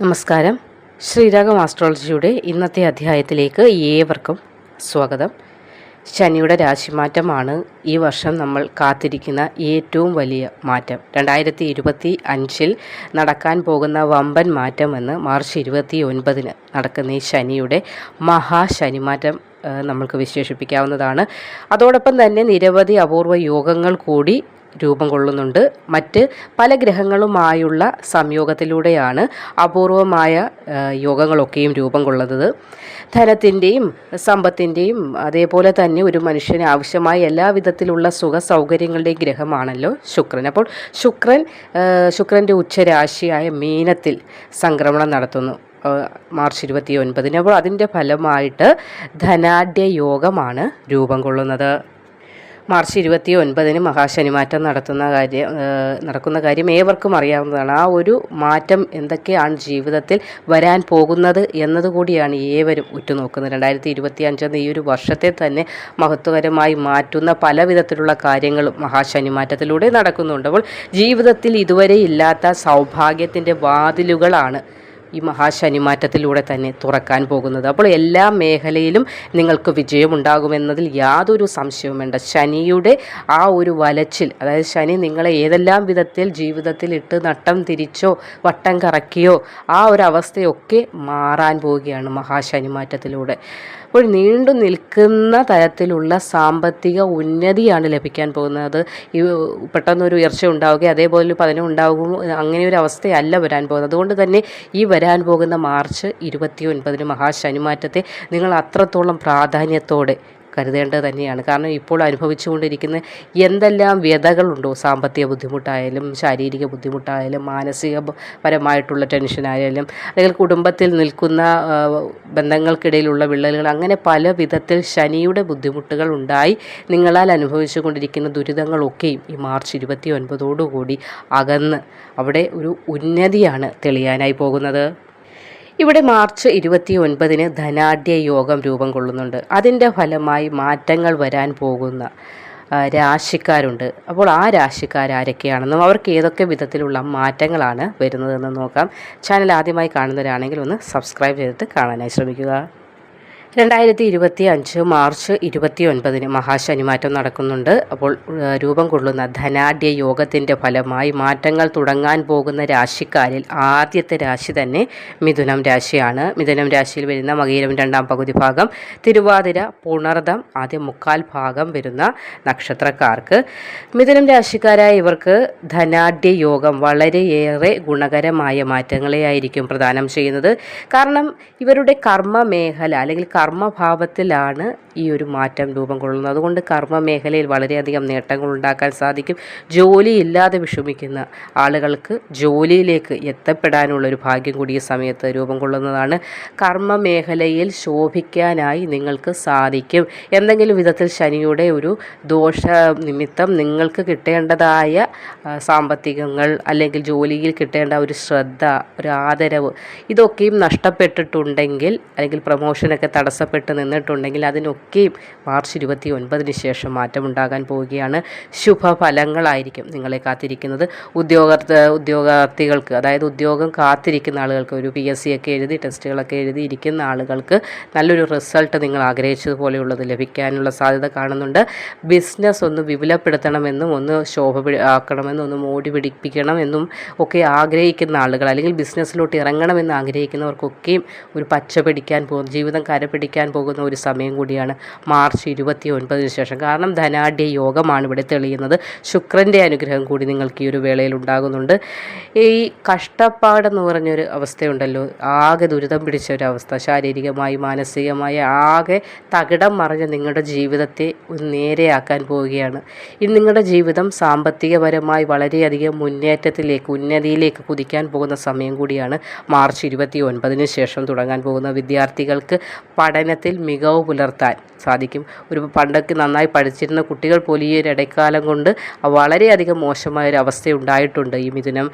നമസ്കാരം. ശ്രീരാഗം ആസ്ട്രോളജിയുടെ ഇന്നത്തെ അധ്യായത്തിലേക്ക് ഏവർക്കും സ്വാഗതം. ശനിയുടെ രാശിമാറ്റമാണ് ഈ വർഷം നമ്മൾ കാത്തിരിക്കുന്ന ഏറ്റവും വലിയ മാറ്റം. രണ്ടായിരത്തി ഇരുപത്തി അഞ്ചിൽ നടക്കാൻ പോകുന്ന വമ്പൻ മാറ്റമെന്ന് മാർച്ച് ഇരുപത്തി ഒൻപതിന് നടക്കുന്ന ഈ ശനിയുടെ മഹാശനിമാറ്റം നമ്മൾക്ക് വിശേഷിപ്പിക്കാവുന്നതാണ്. അതോടൊപ്പം തന്നെ നിരവധി അപൂർവ യോഗങ്ങൾ കൂടി രൂപം കൊള്ളുന്നുണ്ട്. മറ്റ് പല ഗ്രഹങ്ങളുമായുള്ള സംയോഗത്തിലൂടെയാണ് അപൂർവമായ യോഗങ്ങളൊക്കെയും രൂപം കൊള്ളുന്നത്. ധനത്തിന്റെയും സമ്പത്തിന്റെയും അതേപോലെ തന്നെ ഒരു മനുഷ്യന് ആവശ്യമായ എല്ലാ വിധത്തിലുള്ള സുഖ സൗകര്യങ്ങളുടെയും ഗ്രഹമാണല്ലോ ശുക്രൻ. അപ്പോൾ ശുക്രൻ ശുക്രന്റെ ഉച്ചരാശിയായ മീനത്തിൽ സംക്രമണം നടത്തുന്നു മാർച്ച് ഇരുപത്തി ഒൻപതിന് അപ്പോൾ അതിന്റെ ഫലമായിട്ട് ധനാഢ്യ യോഗമാണ് രൂപം കൊള്ളുന്നത്. മാർച്ച് ഇരുപത്തി ഒൻപതിന് മഹാശനിമാറ്റം നടത്തുന്ന കാര്യം നടക്കുന്ന കാര്യം ഏവർക്കും അറിയാവുന്നതാണ്. ആ ഒരു മാറ്റം എന്തൊക്കെയാണ് ജീവിതത്തിൽ വരാൻ പോകുന്നത് എന്നതുകൂടിയാണ് ഏവരും ഉറ്റുനോക്കുന്നത്. രണ്ടായിരത്തി ഇരുപത്തി അഞ്ചെന്ന ഈ ഒരു വർഷത്തെ തന്നെ മഹത്വകരമായി മാറ്റുന്ന പല വിധത്തിലുള്ള കാര്യങ്ങളും മഹാശനിമാറ്റത്തിലൂടെ നടക്കുന്നുണ്ട്. അപ്പോൾ ജീവിതത്തിൽ ഇതുവരെ ഇല്ലാത്ത സൗഭാഗ്യത്തിന്റെ വാതിലുകളാണ് ഈ മഹാശനിമാറ്റത്തിലൂടെ തന്നെ തുറക്കാൻ പോകുന്നത്. അപ്പോൾ എല്ലാ മേഖലയിലും നിങ്ങൾക്ക് വിജയമുണ്ടാകുമെന്നതിൽ യാതൊരു സംശയവും വേണ്ട. ശനിയുടെ ആ ഒരു വലച്ചിൽ അതായത് ശനി നിങ്ങളെ ഏതെല്ലാം വിധത്തിൽ ജീവിതത്തിൽ ഇട്ട് നട്ടം തിരിച്ചോ വട്ടം കറക്കിയോ ആ ഒരു അവസ്ഥയൊക്കെ മാറാൻ പോവുകയാണ് മഹാശനിമാറ്റത്തിലൂടെ അപ്പോൾ നീണ്ടു നിൽക്കുന്ന തരത്തിലുള്ള സാമ്പത്തിക ഉന്നതിയാണ് ലഭിക്കാൻ പോകുന്നത്. ഈ പെട്ടെന്നൊരു ഉയർച്ച ഉണ്ടാവുകയും അതേപോലെ ഒരു പതനം ഉണ്ടാകും അങ്ങനെ ഒരു അവസ്ഥയല്ല വരാൻ പോകുന്നത്. അതുകൊണ്ട് തന്നെ ഈ വരാൻ പോകുന്ന മാർച്ച് ഇരുപത്തി ഒൻപതിന് മഹാശനിമാറ്റത്തെ നിങ്ങൾ അത്രത്തോളം പ്രാധാന്യത്തോടെ കരുതേണ്ടത് തന്നെയാണ്. കാരണം ഇപ്പോൾ അനുഭവിച്ചുകൊണ്ടിരിക്കുന്ന എന്തെല്ലാം വ്യതകളുണ്ടോ? സാമ്പത്തിക ബുദ്ധിമുട്ടായാലും ശാരീരിക ബുദ്ധിമുട്ടായാലും മാനസികപരമായിട്ടുള്ള ടെൻഷനായാലും അല്ലെങ്കിൽ കുടുംബത്തിൽ നിൽക്കുന്ന ബന്ധങ്ങൾക്കിടയിലുള്ള വിള്ളലുകൾ അങ്ങനെ പല വിധത്തിൽ ശനിയുടെ ബുദ്ധിമുട്ടുകൾ ഉണ്ടായി നിങ്ങളാൽ അനുഭവിച്ചു കൊണ്ടിരിക്കുന്ന ദുരിതങ്ങളൊക്കെയും ഈ മാർച്ച് ഇരുപത്തി ഒൻപതോടുകൂടി അകന്ന് അവിടെ ഒരു ഉന്നതിയാണ് തെളിയാനായി പോകുന്നത്. ഇവിടെ മാർച്ച് ഇരുപത്തി ഒൻപതിന് ധനാഢ്യ യോഗം രൂപം കൊള്ളുന്നുണ്ട്. അതിന്റെ ഫലമായി മാറ്റങ്ങൾ വരാൻ പോകുന്ന രാശിക്കാരുണ്ട്. അപ്പോൾ ആ രാശിക്കാർ ആരൊക്കെയാണെന്നും അവർക്ക് ഏതൊക്കെ വിധത്തിലുള്ള മാറ്റങ്ങളാണ് വരുന്നതെന്ന് നോക്കാം. ചാനൽ ആദ്യമായി കാണുന്നവരാണെങ്കിൽ ഒന്ന് സബ്സ്ക്രൈബ് ചെയ്തിട്ട് കാണാനായി ശ്രമിക്കുക. രണ്ടായിരത്തി ഇരുപത്തി അഞ്ച് മാർച്ച് ഇരുപത്തി ഒൻപതിന് മഹാശനിമാറ്റം നടക്കുന്നുണ്ട്. അപ്പോൾ രൂപം കൊള്ളുന്ന ധനാഢ്യ യോഗത്തിന്റെ ഫലമായി മാറ്റങ്ങൾ തുടങ്ങാൻ പോകുന്ന രാശിക്കാരിൽ ആദ്യത്തെ രാശി തന്നെ മിഥുനം രാശിയാണ്. മിഥുനം രാശിയിൽ വരുന്ന മകീരം രണ്ടാം പകുതി ഭാഗം തിരുവാതിര പുണർദം ആദ്യം മുക്കാൽ ഭാഗം വരുന്ന നക്ഷത്രക്കാർക്ക്. മിഥുനം രാശിക്കാരായ ഇവർക്ക് ധനാഢ്യ യോഗം വളരെയേറെ ഗുണകരമായ മാറ്റങ്ങളെ ആയിരിക്കും പ്രദാനം ചെയ്യുന്നത്. കാരണം ഇവരുടെ കർമ്മ മേഖല അല്ലെങ്കിൽ കർമ്മഭാവത്തിലാണ് ഈ ഒരു മാറ്റം രൂപം കൊള്ളുന്നത്. അതുകൊണ്ട് കർമ്മ മേഖലയിൽ വളരെയധികം നേട്ടങ്ങൾ ഉണ്ടാക്കാൻ സാധിക്കും. ജോലിയില്ലാതെ വിഷമിക്കുന്ന ആളുകൾക്ക് ജോലിയിലേക്ക് എത്തപ്പെടാനുള്ള ഒരു ഭാഗ്യം കൂടി ഈ സമയത്ത് രൂപം കൊള്ളുന്നതാണ്. കർമ്മ മേഖലയിൽ ശോഭിക്കാനായി നിങ്ങൾക്ക് സാധിക്കും. എന്തെങ്കിലും വിധത്തിൽ ശനിയുടെ ഒരു ദോഷ നിമിത്തം നിങ്ങൾക്ക് കിട്ടേണ്ടതായ സാമ്പത്തികങ്ങൾ അല്ലെങ്കിൽ ജോലിയിൽ കിട്ടേണ്ട ഒരു ശ്രദ്ധ ഒരു ആദരവ് ഇതൊക്കെയും നഷ്ടപ്പെട്ടിട്ടുണ്ടെങ്കിൽ അല്ലെങ്കിൽ പ്രമോഷനൊക്കെ തടസ്സപ്പെട്ട് നിന്നിട്ടുണ്ടെങ്കിൽ അതിനൊക്കെയും മാർച്ച് ഇരുപത്തി ഒൻപതിന് ശേഷം മാറ്റമുണ്ടാകാൻ പോവുകയാണ്. ശുഭഫലങ്ങളായിരിക്കും നിങ്ങളെ കാത്തിരിക്കുന്നത്. ഉദ്യോഗ ഉദ്യോഗാർത്ഥികൾക്ക് അതായത് ഉദ്യോഗം കാത്തിരിക്കുന്ന ആളുകൾക്ക് ഒരു പി എസ് സി ഒക്കെ എഴുതി ടെസ്റ്റുകളൊക്കെ എഴുതി ഇരിക്കുന്ന ആളുകൾക്ക് നല്ലൊരു റിസൾട്ട് നിങ്ങൾ ആഗ്രഹിച്ചതുപോലെയുള്ളത് ലഭിക്കാനുള്ള സാധ്യത കാണുന്നുണ്ട്. ബിസിനസ് ഒന്ന് വിപുലപ്പെടുത്തണമെന്നും ഒന്ന് ശോഭ ആക്കണമെന്നും ഒന്ന് മോടി പിടിപ്പിക്കണമെന്നും ഒക്കെ ആഗ്രഹിക്കുന്ന ആളുകൾ അല്ലെങ്കിൽ ബിസിനസ്സിലോട്ട് ഇറങ്ങണമെന്ന് ആഗ്രഹിക്കുന്നവർക്കൊക്കെയും ഒരു പച്ച പിടിക്കാൻ പോകുന്ന ജീവിതം കരപിടിക്കാൻ പോകുന്ന ഒരു സമയം കൂടിയാണ് മാർച്ച് ഇരുപത്തി ഒൻപതിന് ശേഷം. കാരണം ധനാഢ്യ യോഗമാണ് ഇവിടെ തെളിയുന്നത്. ശുക്രന്റെ അനുഗ്രഹം കൂടി നിങ്ങൾക്ക് ഈ ഒരു വേളയിൽ ഉണ്ടാകുന്നുണ്ട്. ഈ കഷ്ടപ്പാടെന്ന് പറഞ്ഞൊരു അവസ്ഥയുണ്ടല്ലോ. ആകെ ദുരിതം പിടിച്ച ഒരു അവസ്ഥ. ശാരീരികമായി മാനസികമായി ആകെ തകിടം മറിഞ്ഞ് നിങ്ങളുടെ ജീവിതത്തെ നേരെയാക്കാൻ പോവുകയാണ്. ഇനി നിങ്ങളുടെ ജീവിതം സാമ്പത്തികപരമായി വളരെയധികം മുന്നേറ്റത്തിലേക്ക് ഉന്നതിയിലേക്ക് കുതിക്കാൻ പോകുന്ന സമയം കൂടിയാണ് മാർച്ച് ഇരുപത്തി ഒൻപതിന് ശേഷം തുടങ്ങാൻ പോകുന്ന വിദ്യാർത്ഥികൾക്ക് പഠനത്തിൽ മികവ് പുലർത്താൻ സാധിക്കും. ഒരു പണ്ടൊക്കെ നന്നായി പഠിച്ചിരുന്ന കുട്ടികൾ പോലും ഈ ഒരു ഇടക്കാലം കൊണ്ട് വളരെയധികം മോശമായ ഒരു അവസ്ഥ ഉണ്ടായിട്ടുണ്ട് ഈ മിഥുനം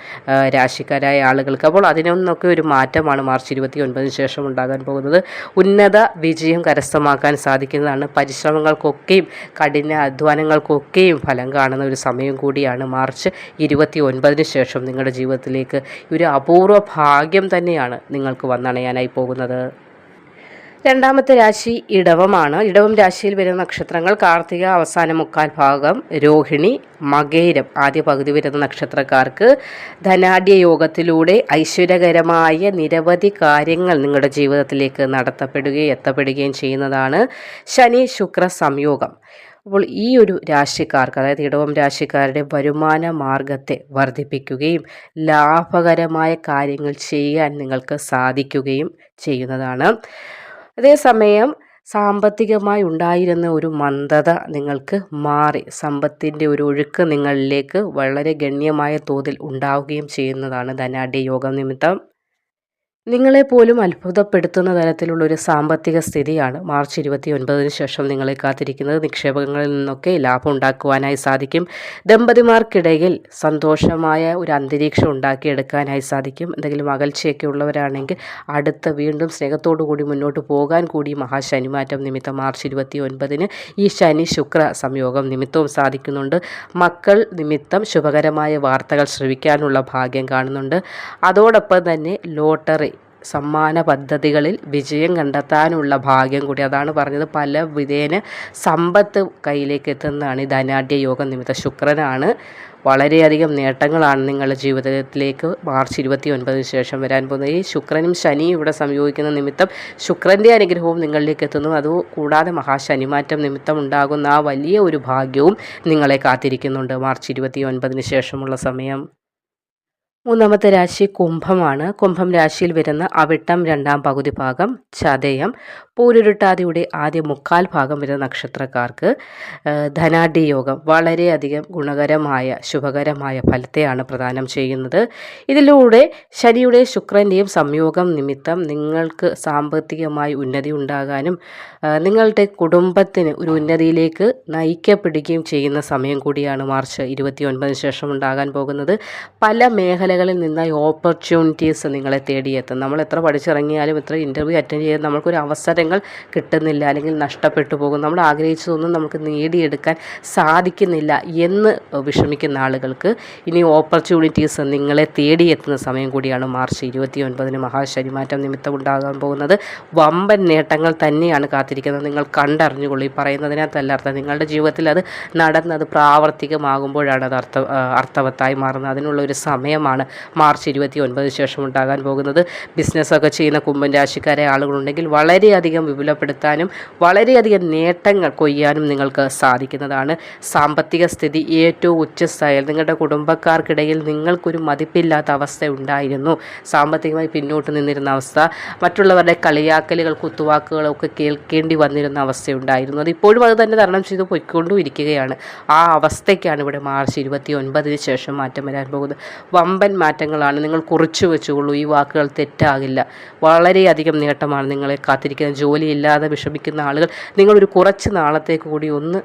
രാശിക്കാരായ ആളുകൾക്ക്. അപ്പോൾ അതിനൊന്നൊക്കെ ഒരു മാറ്റമാണ് മാർച്ച് ഇരുപത്തി ഒൻപതിന് ശേഷം ഉണ്ടാകാൻ പോകുന്നത്. ഉന്നത വിജയം കരസ്ഥമാക്കാൻ സാധിക്കുന്നതാണ്. പരിശ്രമങ്ങൾക്കൊക്കെയും കഠിന അധ്വാനങ്ങൾക്കൊക്കെയും ഫലം കാണുന്ന ഒരു സമയം കൂടിയാണ് മാർച്ച് ഇരുപത്തി ഒൻപതിന് ശേഷം നിങ്ങളുടെ ജീവിതത്തിലേക്ക്. ഒരു അപൂർവ ഭാഗ്യം തന്നെയാണ് നിങ്ങൾക്ക് വന്നണയാനായി പോകുന്നത്. രണ്ടാമത്തെ രാശി ഇടവമാണ്. ഇടവം രാശിയിൽ വരുന്ന നക്ഷത്രങ്ങൾ കാർത്തിക അവസാന മുക്കാൽ ഭാഗം രോഹിണി മകേരം. ആദ്യ പകുതി വരുന്ന നക്ഷത്രക്കാർക്ക് ധനാഢ്യ യോഗത്തിലൂടെ ഐശ്വര്യകരമായ നിരവധി കാര്യങ്ങൾ നിങ്ങളുടെ ജീവിതത്തിലേക്ക് നടത്തപ്പെടുകയും എത്തപ്പെടുകയും ചെയ്യുന്നതാണ് ശനി ശുക്ര സംയോഗം. അപ്പോൾ ഈ ഒരു രാശിക്കാർക്ക് അതായത് ഇടവം രാശിക്കാരുടെ വരുമാന മാർഗത്തെ വർദ്ധിപ്പിക്കുകയും ലാഭകരമായ കാര്യങ്ങൾ ചെയ്യാൻ നിങ്ങൾക്ക് സാധിക്കുകയും ചെയ്യുന്നതാണ്. അതേസമയം സാമ്പത്തികമായി ഉണ്ടായിരുന്ന ഒരു മന്ദത നിങ്ങൾക്ക് മാറി. സമ്പത്തിന്റെ ഒരു ഒഴുക്ക് നിങ്ങളിലേക്ക് വളരെ ഗണ്യമായ തോതിൽ ഉണ്ടാവുകയും ചെയ്യുന്നതാണ് ധനാഢ്യ യോഗ നിമിത്തം. നിങ്ങളെപ്പോലും അത്ഭുതപ്പെടുത്തുന്ന തരത്തിലുള്ള ഒരു സാമ്പത്തിക സ്ഥിതിയാണ് മാർച്ച് ഇരുപത്തി ഒൻപതിന് ശേഷം നിങ്ങളെ കാത്തിരിക്കുന്നത്. നിക്ഷേപങ്ങളിൽ നിന്നൊക്കെ ലാഭം ഉണ്ടാക്കുവാനായി സാധിക്കും. ദമ്പതിമാർക്കിടയിൽ സന്തോഷമായ ഒരു അന്തരീക്ഷം ഉണ്ടാക്കിയെടുക്കാനായി സാധിക്കും. എന്തെങ്കിലും അകൽച്ചയൊക്കെ ഉള്ളവരാണെങ്കിൽ അടുത്ത വീണ്ടും സ്നേഹത്തോടു കൂടി മുന്നോട്ട് പോകാൻ കൂടി മഹാശനിമാറ്റം നിമിത്തം മാർച്ച് ഇരുപത്തി ഒൻപതിന് ഈ ശനി ശുക്ര സംയോഗം നിമിത്തവും സാധിക്കുന്നുണ്ട്. മക്കൾ നിമിത്തം ശുഭകരമായ വാർത്തകൾ ശ്രവിക്കാനുള്ള ഭാഗ്യം കാണുന്നുണ്ട്. അതോടൊപ്പം തന്നെ ലോട്ടറി സമ്മാന പദ്ധതികളിൽ വിജയം കണ്ടെത്താനുള്ള ഭാഗ്യം കൂടി അതാണ് പറഞ്ഞത്. പല വിധേന സമ്പത്ത് കയ്യിലേക്ക് എത്തുന്നതാണ് ഈ ധനാഢ്യ യോഗം. നിമിത്തം ശുക്രനാണ്. വളരെയധികം നേട്ടങ്ങളാണ് നിങ്ങളുടെ ജീവിതത്തിലേക്ക് മാർച്ച് ഇരുപത്തി ഒൻപതിന് ശേഷം വരാൻ പോകുന്നത്. ഈ ശുക്രനും ശനിയും ഇവിടെ സംയോഗിക്കുന്ന നിമിത്തം ശുക്രന്റെ അനുഗ്രഹവും നിങ്ങളിലേക്ക് എത്തുന്നു. അത് കൂടാതെ മഹാശനിമാറ്റം നിമിത്തം ഉണ്ടാകുന്ന ആ വലിയ ഒരു ഭാഗ്യവും നിങ്ങളെ കാത്തിരിക്കുന്നുണ്ട്. മാർച്ച് ഇരുപത്തി ഒൻപതിന് ശേഷമുള്ള സമയം. മൂന്നാമത്തെ രാശി കുംഭമാണ്. കുംഭം രാശിയിൽ വരുന്ന അവിട്ടം രണ്ടാം പകുതി ഭാഗം ചതയം പൂരുരുട്ടാതിയുടെ ആദ്യ മുക്കാൽ ഭാഗം വരുന്ന നക്ഷത്രക്കാർക്ക് ധനാഢ്യ യോഗം വളരെയധികം ഗുണകരമായ ശുഭകരമായ ഫലത്തെയാണ് പ്രദാനം ചെയ്യുന്നത്. ഇതിലൂടെ ശനിയുടെ ശുക്രന്റെയും സംയോഗം നിമിത്തം നിങ്ങൾക്ക് സാമ്പത്തികമായി ഉന്നതി ഉണ്ടാകാനും നിങ്ങളുടെ കുടുംബത്തിന് ഒരു ഉന്നതിയിലേക്ക് നയിക്കപ്പെടുകയും ചെയ്യുന്ന സമയം കൂടിയാണ് മാർച്ച് ഇരുപത്തി ഒൻപതിന് ശേഷം ഉണ്ടാകാൻ പോകുന്നത്. പല മേഖലകളിൽ നിന്നായി ഓപ്പർച്യൂണിറ്റീസ് നിങ്ങളെ തേടിയെത്തും. നമ്മൾ എത്ര പഠിച്ചിറങ്ങിയാലും എത്ര ഇന്റർവ്യൂ അറ്റൻഡ് ചെയ്ത് നമുക്കൊരു അവസരങ്ങൾ കിട്ടുന്നില്ല അല്ലെങ്കിൽ നഷ്ടപ്പെട്ടു പോകും. നമ്മൾ ആഗ്രഹിച്ചതൊന്നും നമുക്ക് നേടിയെടുക്കാൻ സാധിക്കുന്നില്ല എന്ന് വിഷമിക്കുന്ന ആളുകൾക്ക് ഇനി ഓപ്പർച്യൂണിറ്റീസ് നിങ്ങളെ തേടിയെത്തുന്ന സമയം കൂടിയാണ് മാർച്ച് ഇരുപത്തി ഒൻപതിന് മഹാശനിമാറ്റം നിമിത്തം ഉണ്ടാകാൻ പോകുന്നത്. വമ്പൻ നേട്ടങ്ങൾ തന്നെയാണ് കാത്തിരിക്കുന്നത്. നിങ്ങൾ കണ്ടറിഞ്ഞുകൊള്ളൂ. ഈ പറയുന്നതിനകത്തല്ല അർത്ഥം. നിങ്ങളുടെ ജീവിതത്തിൽ അത് നടന്നത് പ്രാവർത്തികമാകുമ്പോഴാണ് അത് അർത്ഥ അർത്ഥവത്തായി മാറുന്നത്. അതിനുള്ള ഒരു സമയമാണ് മാർച്ച് ഇരുപത്തി ഒൻപതിന് ശേഷം ഉണ്ടാകാൻ പോകുന്നത്. ബിസിനസ്സൊക്കെ ചെയ്യുന്ന കുംഭൻ രാശിക്കാരെ ആളുകളുണ്ടെങ്കിൽ വളരെയധികം വിപുലപ്പെടുത്താനും വളരെയധികം നേട്ടങ്ങൾ കൊയ്യാനും നിങ്ങൾക്ക് സാധിക്കുന്നതാണ്. സാമ്പത്തിക സ്ഥിതി ഏറ്റവും ഉച്ചസ്ഥായിൽ. നിങ്ങളുടെ കുടുംബക്കാർക്കിടയിൽ നിങ്ങൾക്കൊരു മതിപ്പില്ലാത്ത അവസ്ഥ ഉണ്ടായിരുന്നു. സാമ്പത്തികമായി പിന്നോട്ട് നിന്നിരുന്ന അവസ്ഥ. മറ്റുള്ളവരുടെ കളിയാക്കലുകൾ കുത്തുവാക്കുകളൊക്കെ കേൾക്കേണ്ടി വന്നിരുന്ന അവസ്ഥയുണ്ടായിരുന്നു. അത് ഇപ്പോഴും അത് തന്നെ തരണം ചെയ്ത് പൊയ്ക്കൊണ്ടും ഇരിക്കുകയാണ്. ആ അവസ്ഥയ്ക്കാണ് ഇവിടെ മാർച്ച് ഇരുപത്തി ഒൻപതിന് ശേഷം മാറ്റം വരാൻ പോകുന്നത്. വമ്പൻ മാറ്റങ്ങളാണ് നിങ്ങൾ കുറിച്ചു വെച്ചുകൊള്ളൂ. ഈ വാക്കുകൾ തെറ്റാകില്ല. വളരെയധികം നേട്ടമാണ് നിങ്ങളെ കാത്തിരിക്കുന്നത്. ജോലിയില്ലാതെ വിഷമിക്കുന്ന ആളുകൾ നിങ്ങളൊരു കുറച്ച് നാളത്തേക്ക് കൂടി ഒന്ന്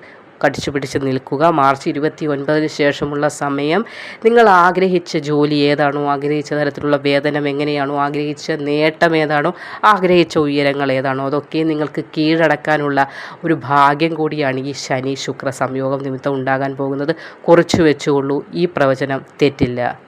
കടിച്ചു പിടിച്ച് നിൽക്കുക. മാർച്ച് ഇരുപത്തി ഒൻപതിന് ശേഷമുള്ള സമയം നിങ്ങൾ ആഗ്രഹിച്ച ജോലി ഏതാണോ ആഗ്രഹിച്ച തരത്തിലുള്ള വേതനം എങ്ങനെയാണോ ആഗ്രഹിച്ച നേട്ടം ഏതാണോ ആഗ്രഹിച്ച ഉയരങ്ങൾ ഏതാണോ അതൊക്കെ നിങ്ങൾക്ക് കീഴടക്കാനുള്ള ഒരു ഭാഗ്യം കൂടിയാണ് ഈ ശനി ശുക്ര സംയോഗം നിമിത്തം ഉണ്ടാകാൻ പോകുന്നത്. കുറിച്ചു വെച്ചുകൊള്ളൂ. ഈ പ്രവചനം തെറ്റില്ല.